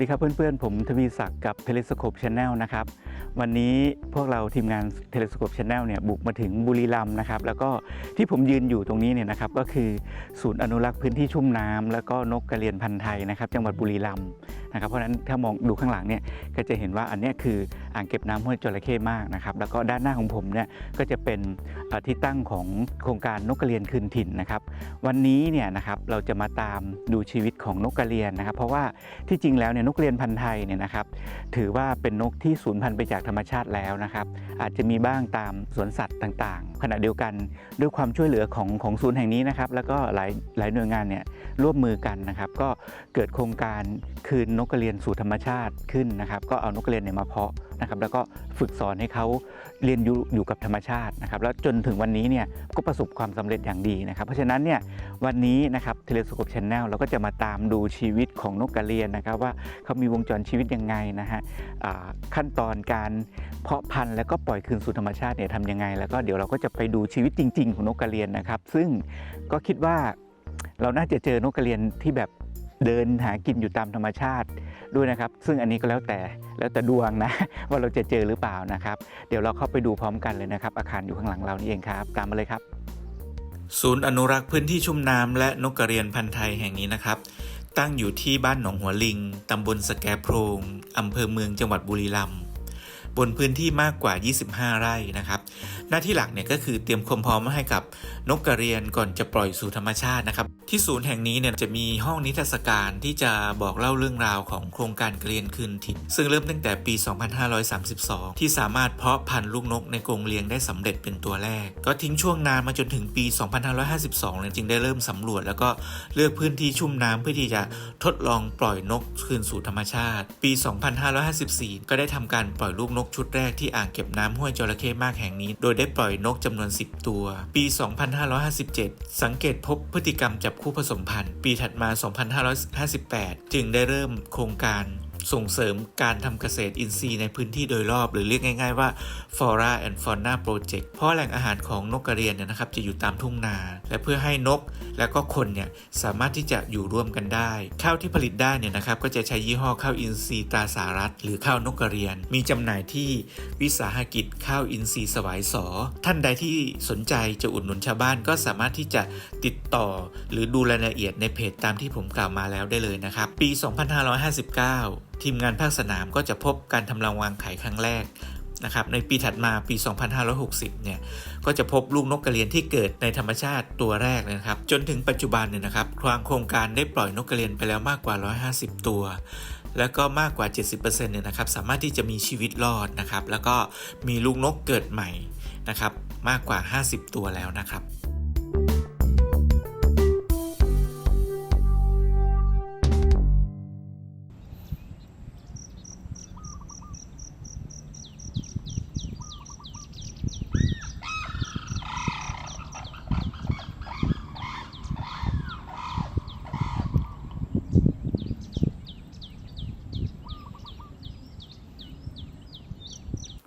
วัสดีครับเพื่อนๆ ผมทวีศักดิ์กับ Telescope Channel นะครับ วันนี้พวกเราทีมงาน Telescope Channel เนี่ยบุกมาถึงบุรีรัมย์นะครับ แล้วก็ที่ผมยืนอยู่ตรงนี้เนี่ยนะครับก็คือศูนย์อนุรักษ์พื้นที่ชุ่มน้ำแล้วก็นกกระเรียนพันธุ์ไทยนะครับ จังหวัดบุรีรัมย์นะครับเพราะฉะนั้นถ้ามองดูข้างหลังเนี่ยก็จะเห็นว่าอันนี้คืออ่างเก็บน้ำห้วยจระเข้มากนะครับแล้วก็ด้านหน้าของผมเนี่ยก็จะเป็นที่ตั้งของโครงการนกกระเรียนคืนถิ่นนะครับวันนี้เนี่ยนะครับเราจะมาตามดูชีวิตของนกกระเรียนนะครับ เพราะว่าที่จริงแล้วเนี่ยนกกระเรียนพันธุ์ไทยเนี่ยนะครับถือว่าเป็นนกที่สูญพันธุ์ไปจากธรรมชาติแล้วนะครับอาจจะมีบ้างตามสวนสัตว์ต่างๆ ขณะเดียวกันด้วยความช่วยเหลือของของศูนย์แห่งนี้นะครับแล้วก็หลายหลายหน่วยงานเนี่ยร่วมมือกันนะครับ ก็เกิดโครงการคืนนกกระเรียนสู่ธรรมชาติขึ้นนะครับ ก็เอานกกระเรียนเนี่ยมาเพาะนะครับ แล้วก็ฝึกสอนให้เขาเรียนอยู่อยู่กับธรรมชาตินะครับ แล้วจนถึงวันนี้เนี่ยก็ประสบความสำเร็จอย่างดีนะครับ เพราะฉะนั้นเนี่ยวันนี้นะครับเทเลสโคปชแนลเราก็จะมาตามดูชีวิตของนกกระเรียนนะครับ ว่าเขามีวงจรชีวิตยังไงนะฮะขั้นตอนการเพาะพันธุ์แล้วก็ปล่อยคืนสู่ธรรมชาติเนี่ยทำยังไง แล้วก็เดี๋ยวเราก็จะไปดูชีวิตจริง ๆ ของนกกระเรียนนะครับ ซึ่งก็คิดว่าเราน่าจะเจอนกกระเรียนที่แบบ เดินหากินอยู่ตามธรรมชาติด้วยนะครับ ซึ่งอันนี้ก็แล้วแต่แล้วแต่ดวงนะ ว่าเราจะเจอหรือเปล่านะครับ เดี๋ยวเราเข้าไปดูพร้อมกันเลยนะครับ อาคารอยู่ข้างหลังเรานี่เองครับ ตามมาเลยครับ ศูนย์อนุรักษ์พื้นที่ชุ่มน้ำและนกกระเรียนพันธุ์ไทยแห่งนี้นะครับ ตั้งอยู่ที่บ้านหนองหัวลิง ตำบลสแกโพรงอำเภอเมืองจังหวัดบุรีรัมย์ บนพื้นที่มากกว่า 25 ไร่นะครับ หน้าที่หลักเนี่ยก็คือเตรียมความพร้อมให้กับนกกระเรียนก่อนจะปล่อยสู่ธรรมชาตินะครับ ที่ศูนย์แห่งนี้เนี่ยจะมีห้องนิทรรศการที่จะบอกเล่าเรื่องราวของโครงการกระเรียนคืนถิ่นซึ่งเริ่มตั้งแต่ปี 2532 ที่สามารถเพาะพันธุ์ลูกนกในกรงเลี้ยงได้สำเร็จเป็นตัวแรก ก็ทิ้งช่วงนานมาจนถึงปี 2552เนี่ยจึงได้เริ่มสำรวจ แล้วก็เลือกพื้นที่ชุ่มน้ำเพื่อที่จะทดลองปล่อยนกคืนสู่ธรรมชาติ ปี 2554 ก็ได้ทำการปล่อยลูกนกชุดแรกที่อ่างเก็บน้ำห้วยจระเข้มากแห่งนี้ โดยได้ปล่อยนกจำนวน 10 ตัว ปี 2557 สังเกตพบพฤติกรรมจับคู่ผสมพันธุ์ ปีถัดมา 2558 จึงได้เริ่มโครงการ ส่งเสริมการทำเกษตรอินทรีย์ในพื้นที่โดยรอบ หรือเรียกง่าย ๆ ว่า Flora and Fauna Project เพราะแหล่งอาหารของนกกระเรียนเนี่ยนะครับจะอยู่ตามทุ่งนา และเพื่อให้นกและก็คนเนี่ยสามารถที่จะอยู่ร่วมกันได้ข้าวที่ผลิตได้เนี่ยนะครับก็จะใช้ยี่ห้อข้าวอินทรีย์ตาสารัฐหรือข้าวนกกระเรียน มีจำหน่ายที่วิสาหกิจข้าวอินทรีย์สวายสอท่านใดที่สนใจจะอุดหนุนชาวบ้านก็สามารถที่จะติดต่อ หรือดูรายละเอียดในเพจตามที่ผมกล่าวมาแล้วได้เลยนะครับ ปี 2559 ทีมงานภาคสนามก็จะพบการทำรังวางไข่ครั้งแรกนะครับในปีถัดมาปี 2560 เนี่ย ก็จะพบลูกนกกระเรียนที่เกิดในธรรมชาติตัวแรกนะครับ จนถึงปัจจุบันเนี่ยนะครับทางโครงการได้ปล่อยนกกระเรียนไปแล้วมากกว่า 150 ตัว แล้วก็มากกว่า 70%เนี่ยนะครับ สามารถที่จะมีชีวิตรอดนะครับ แล้วก็มีลูกนกเกิดใหม่นะครับ มากกว่า 50 ตัวแล้วนะครับ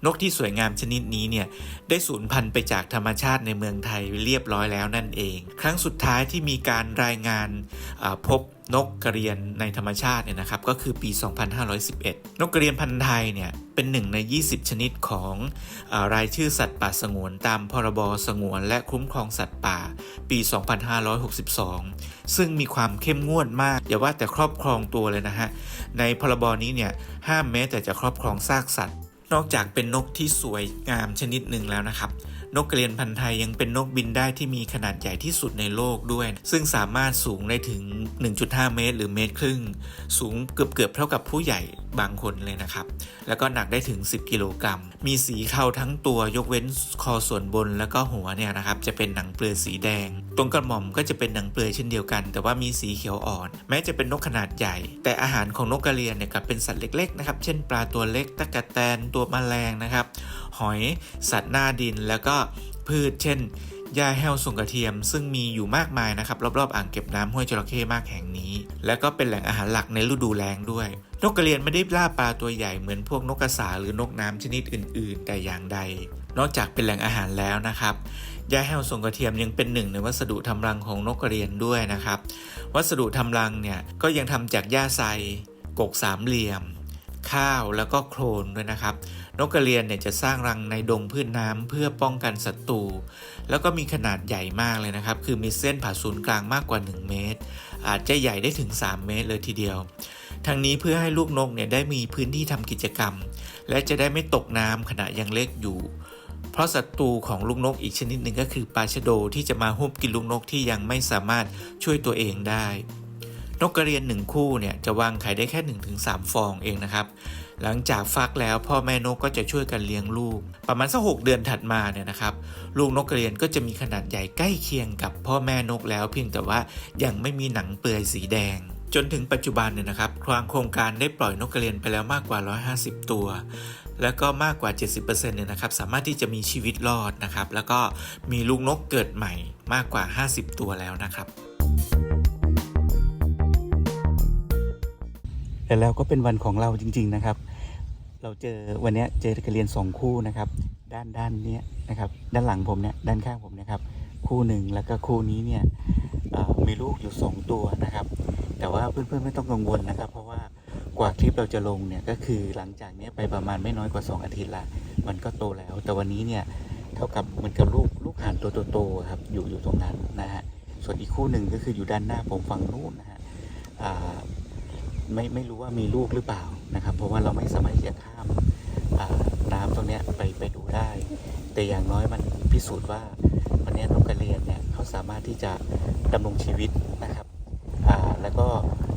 นกที่สวยงามชนิดนี้เนี่ยได้สูญพันธุ์ไปจากธรรมชาติในเมืองไทยเรียบร้อยแล้วนั่นเอง ครั้งสุดท้ายที่มีการรายงานพบนกกระเรียนในธรรมชาติเนี่ยนะครับก็คือปี 2511 นกกระเรียนพันธุ์ไทยเนี่ยเป็นหนึ่งใน 20 ชนิดของอารายชื่อสัตว์ป่าสงวน ตามพรบสงวน และคุ้มครองสัตว์ป่าปี 2562 ซึ่งมีความเข้มงวดมาก อย่าว่าแต่ครอบครองตัวเลยนะฮะ ในพรบนี้เนี่ยห้ามแม้แต่จะครอบครองซากสัตว์ นอกจากเป็นนกที่สวยงามชนิดหนึ่งแล้วนะครับ นกกระเรียนพันธุ์ไทยยังเป็นนกบินได้ที่มีขนาดใหญ่ที่สุดในโลกด้วย ซึ่งสามารถสูงได้ถึง 1.5 เมตร หรือเมตรครึ่ง สูงเกือบเกือบๆเท่ากับผู้ใหญ่บางคนเลยนะครับ แล้วก็หนักได้ถึง 10 กิโลกรัม มีสีเทาทั้งตัวยกเว้นคอส่วนบนแล้วก็หัวเนี่ยนะครับ จะเป็นหนังเปลือยสีแดง ตรงกระหม่อมก็จะเป็นหนังเปลือยเช่นเดียวกัน แต่ว่ามีสีเขียวอ่อน แม้จะเป็นนกขนาดใหญ่ แต่อาหารของนกกระเรียนเนี่ยกลับเป็นสัตว์เล็กๆนะครับ เช่น ปลาตัวเล็กตะกะแตนตัวแมลงนะครับ หอย สัตว์หน้าดิน แล้วก็พืช เช่นหญ้าแห้วส่งกระเทียม ซึ่งมีอยู่มากมายนะครับ รอบๆอ่างเก็บน้ำห้วยจระเข้มากแห่งนี้ และก็เป็นแหล่งอาหารหลักในฤดูแล้งด้วย นกกระเรียนไม่ได้ล่าปลาตัวใหญ่เหมือนพวกนกกระสาหรือนกน้ำชนิดอื่น ๆ แต่อย่างใด นอกจากเป็นแหล่งอาหารแล้วนะครับหญ้าแห้วส่งกระเทียมยังเป็นหนึ่งในวัสดุทำรังของนกกระเรียนด้วยนะครับ วัสดุทำรังเนี่ยก็ยังทำจากหญ้าไซกกสามเหลี่ยม ข้าวแล้วก็โคลนด้วยนะครับ นกกระเรียนเนี่ยจะสร้างรังในดงพืชน้ำเพื่อป้องกันศัตรูแล้วก็มีขนาดใหญ่มากเลยนะครับ คือมีเส้นผ่าศูนย์กลางมากกว่า 1 เมตร อาจจะใหญ่ได้ถึง 3 เมตรเลยทีเดียว ทั้งนี้เพื่อให้ลูกนกเนี่ยได้มีพื้นที่ทำกิจกรรม และจะได้ไม่ตกน้ำขณะยังเล็กอยู่ เพราะศัตรูของลูกนกอีกชนิดหนึ่งก็คือปลาชะโดที่จะมาฮุบกินลูกนกที่ยังไม่สามารถช่วยตัวเองได้ นกกระเรียนหนึ่งคู่เนี่ยจะวางไข่ได้แค่ 1-3 ฟองเองนะครับ หลังจากฟักแล้วพ่อแม่นกก็จะช่วยกันเลี้ยงลูก ประมาณสักหกเดือนถัดมาเนี่ยนะครับลูกนกกระเรียนก็จะมีขนาดใหญ่ใกล้เคียงกับพ่อแม่นกแล้ว เพียงแต่ว่ายังไม่มีหนังเปื่อยสีแดงจนถึงปัจจุบันเนี่ยนะครับทางโครงการได้ปล่อยนกกระเรียนไปแล้วมากกว่า 150 ตัว แล้วก็มากกว่า 70%เนี่ยนะครับ สามารถที่จะมีชีวิตรอดนะครับ แล้วก็มีลูกนกเกิดใหม่มากกว่า 50 ตัวแล้วนะครับ แต่แล้วก็เป็นวันของเราจริง ๆนะครับ เราเจอวันนี้เจอกระเรียนสองคู่นะครับ ด้านด้านเนี้ยนะครับ ด้านหลังผมเนี่ยด้านข้างผมเนะครับ คู่หนึ่งแล้วก็คู่นี้เนี่ยมีลูกอยู่สองตัวนะครับ แต่ว่าเพื่อนๆไม่ต้องกังวลนะครับ เพราะว่ากว่าคลิปเราจะลงเนี่ยก็คือหลังจากนี้ไปประมาณไม่น้อยกว่า 2 อาทิตย์ละมันก็โตแล้ว แต่วันนี้เนี่ยเท่ากับเหมันกับลูกลูกห่านตัวโตๆครับอยู่อยู่ตรงนั้นนะฮะส่วนอีกคู่หนึ่งก็คืออยู่ด้านหน้าผมฝั่งนู้นนะฮะ ไม่ไม่รู้ว่ามีลูกหรือเปล่านะครับ เพราะว่าเราไม่สามารถที่จะข้ามน้ำตรงนี้ไปไปดูได้ แต่อย่างน้อยมันพิสูจน์ว่าวันนี้นกกระเรียนเนี่ยเขาสามารถที่จะดำรงชีวิตนะครับแล้วก็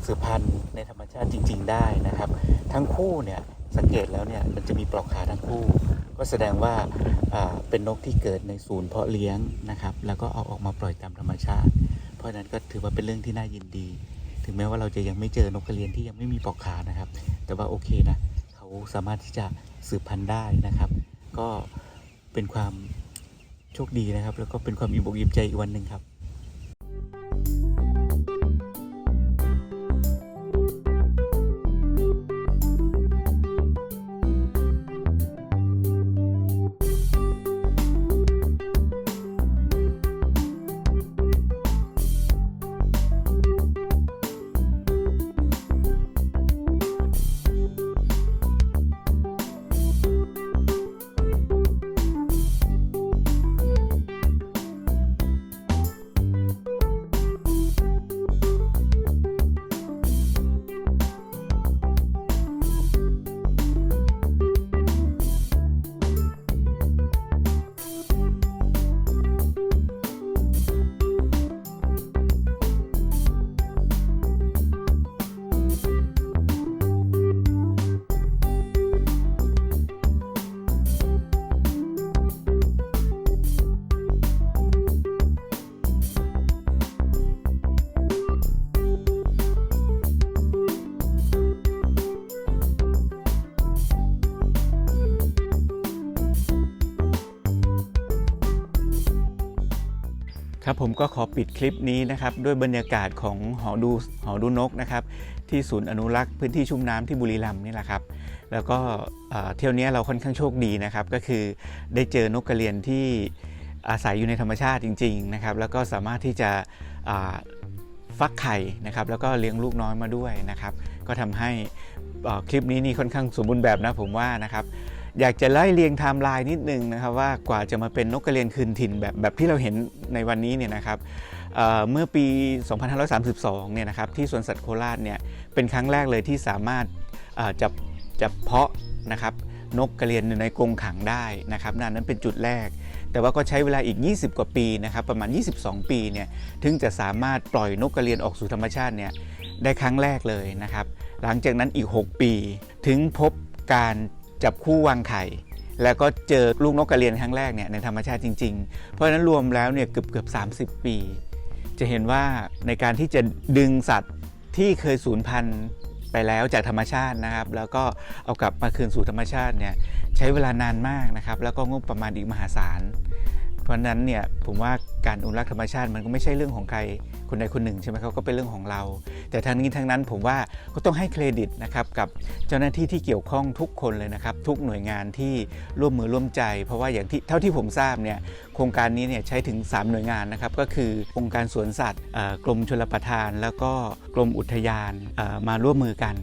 สืบพันธุ์ในธรรมชาติจริง ๆ ได้นะครับ ทั้งคู่เนี่ยสังเกตแล้วเนี่ยมันจะมีปลอกขาทั้งคู่ ก็แสดงว่าเป็นนกที่เกิดในศูนย์เพาะเลี้ยงนะครับ แล้วก็เอาออกมาปล่อยตามธรรมชาติ เพราะนั้นก็ถือว่าเป็นเรื่องที่น่ายินดี ถึงแม้ว่าเราจะยังไม่เจอนกกระเรียนที่ยังไม่มีปอกขานะครับ แต่ว่าโอเคนะเขาสามารถที่จะสืบพันธุ์ได้นะครับ ก็เป็นความโชคดีนะครับ แล้วก็เป็นความอิ่มอกอิ่มใจอีกวันหนึ่งครับ ครับผมก็ขอปิดคลิปนี้นะครับด้วยบรรยากาศของหอดูหอดูนกนะครับที่ศูนย์อนุรักษ์พื้นที่ชุ่มน้ำที่บุรีรัมย์นี่แหละครับ แล้วก็เที่ยวนี้เราค่อนข้างโชคดีนะครับ ก็คือได้เจอนกกระเรียนที่อาศัยอยู่ในธรรมชาติจริง ๆนะครับ แล้วก็สามารถที่จะฟักไข่นะครับแล้วก็เลี้ยงลูกน้อยมาด้วยนะครับ ก็ทำให้คลิปนี้นี่ค่อนข้างสมบูรณ์แบบนะผมว่านะครับ อยากจะไล่เรียงไทม์ไลน์นิดนึงนะครับว่ากว่าจะมาเป็นนกกระเรียนคืนถิ่นแบบแบบที่เราเห็นในวันนี้เนี่ยนะครับเเมื่อปี 2532 เนี่ยนะครับที่สวนสัตว์โคราชเนี่ยเป็นครั้งแรกเลยที่สามารถเอ่อจะจะเพาะนะครับนกกระเรียนในกรงขังได้นะครับนั่นนั้นเป็นจุดแรก แต่ว่าก็ใช้เวลาอีก 20 กว่าปีนะครับประมาณ 22 ปีเนี่ยถึงจะสามารถปล่อยนกกระเรียนออกสู่ธรรมชาติเนี่ยได้ครั้งแรกเลยนะครับหลังจากนั้นอีก 6 ปี ถึงพบการ จับคู่วางไข่ แล้วก็เจอลูกนกกระเรียนครั้งแรกเนี่ยในธรรมชาติจริง ๆ เพราะฉะนั้นรวมแล้วเนี่ยเกือบเกือบ30 ปี จะเห็นว่าในการที่จะดึงสัตว์ที่เคยสูญพันธุ์ไปแล้วจากธรรมชาตินะครับ แล้วก็เอากลับมาคืนสู่ธรรมชาติเนี่ยใช้เวลานานมากนะครับ แล้วก็งบประมาณอีกมหาศาล เพราะนั้นเนี่ยผมว่าการอนุรักษ์ธรรมชาติมันก็ไม่ใช่เรื่องของใครคนใดคนหนึ่งใช่ไหมครับก็เป็นเรื่องของเรา แต่ทั้งนี้ทั้งนั้นผมว่าก็ต้องให้เครดิตนะครับกับเจ้าหน้าที่ที่เกี่ยวข้องทุกคนเลยนะครับ ทุกหน่วยงานที่ร่วมมือร่วมใจ เพราะว่าอย่างที่เท่าที่ผมทราบเนี่ยโครงการนี้เนี่ยใช้ถึง 3 หน่วยงานนะครับก็คือองค์การสวนสัตว์กรมชลประทาน แล้วก็กรมอุทยานมาร่วมมือกัน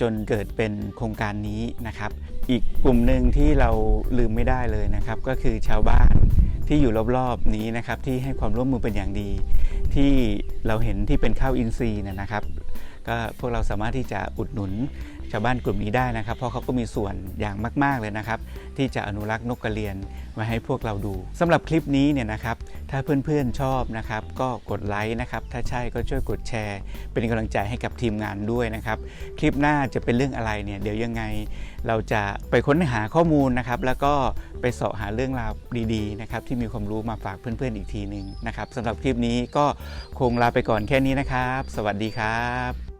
จนเกิดเป็นโครงการนี้นะครับ อีกกลุ่มหนึ่งที่เราลืมไม่ได้เลยนะครับ ก็คือชาวบ้าน ที่อยู่รอบๆนี้นะครับที่ให้ความร่วมมือเป็นอย่างดี ที่เราเห็นที่เป็นข้าวอินทรีย์นะครับ ก็พวกเราสามารถที่จะอุดหนุน ชาวบ้านกลุ่มนี้ได้นะครับ เพราะเขาก็มีส่วนอย่างมาก ๆเลยนะครับ ที่จะอนุรักษ์นกกระเรียนมาให้พวกเราดูสำหรับคลิปนี้เนี่ยนะครับ ถ้าเพื่อนๆชอบนะครับ ก็กดไลค์นะครับ ถ้าใช่ก็ช่วยกดแชร์ เป็นกำลังใจให้กับทีมงานด้วยนะครับ คลิปหน้าจะเป็นเรื่องอะไรเนี่ยเดี๋ยวยังไง เราจะไปค้นหาข้อมูลนะครับ แล้วก็ไปเสาะหาเรื่องราวดีๆนะครับที่มีความรู้มาฝากเพื่อนๆอีกทีหนึ่งนะครับสำหรับคลิปนี้ก็คงลาไปก่อนแค่นี้นะครับ สวัสดีครับ